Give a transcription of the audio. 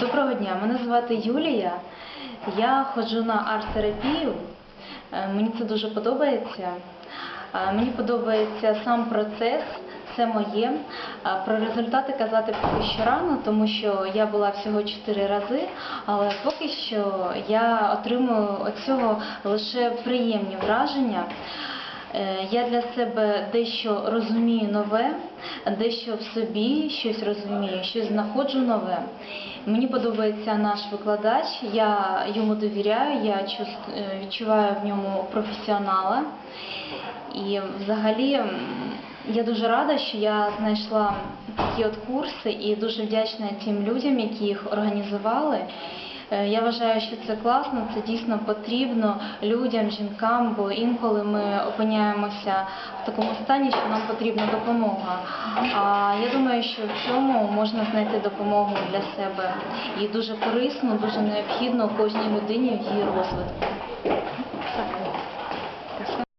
Доброго дня, мене звати Юлія. Я ходжу на арт-терапію. Е, Мені це дуже подобається. Е, Мені подобається сам процес, це моє. Е, Про результати казати поки що рано, тому що я була всього 4 рази, але поки що я отримую від цього лише приємні враження. Е, Я для себе дещо розумію нове, дещо в собі щось розумію, щось знаходжу нове. Мені подобається наш викладач, я йому довіряю, я е, відчуваю в ньому професіонала. І взагалі я дуже рада, що я знайшла такі от курси і дуже вдячна тим людям, які їх організували. Е, Я вважаю, що це класно, це дійсно потрібно людям, жінкам, бо інколи ми опиняємося в такому стані, що нам потрібна допомога. А я думаю, що в цьому можна знайти допомогу для себе і дуже корисно, дуже необхідно кожній людині в її розвитку.